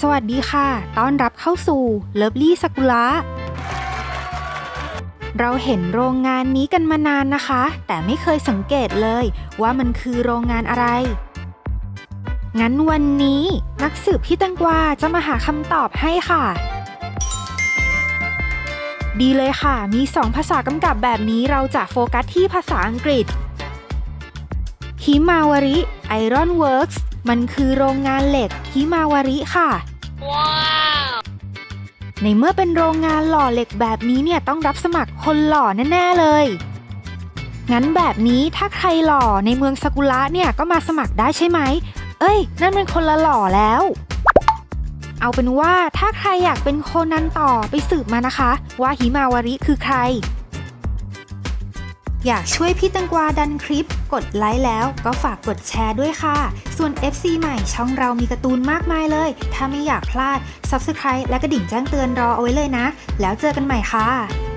สวัสดีค่ะ ต้อนรับเข้าสู่เลิฟลี่สกุละเราเห็นโรงงานนี้กันมานานนะคะ แต่ไม่เคยสังเกตเลยว่ามันคือโรงงานอะไร งั้นวันนี้นักสืบพี่ตังกวาจะมาหาคำตอบให้ค่ะ ดีเลยค่ะ มีสองภาษากำกับแบบนี้เราจะโฟกัสที่ภาษาอังกฤษ ฮิมาวาริไอรอนเวิร์กส์มันคือโรงงานเหล็กฮิมาวาริค่ะในเมื่อเป็นโรงงานหล่อเหล็กแบบนี้เนี่ยต้องรับสมัครคนหล่อแน่ๆเลย งั้นแบบนี้ถ้าใครหล่อในเมืองสกุระเนี่ยก็มาสมัครได้ใช่ไหม เอ้ย นั่นมันคนละหล่อแล้ว เอาเป็นว่าถ้าใครอยากเป็นโคนันต่อไปสืบมานะคะ ว่าฮิมาวาริคือใคร อยากช่วยพี่ตังกวาดันคลิป กดไลค์แล้วก็ฝากกดแชร์ด้วยค่ะ ส่วน FC ใหม่ช่องเรามีการ์ตูนมากมายเลย ถ้าไม่อยากพลาด Subscribe และกระดิ่งแจ้งเตือนรอเอาไว้เลยนะ แล้วเจอกันใหม่ค่ะ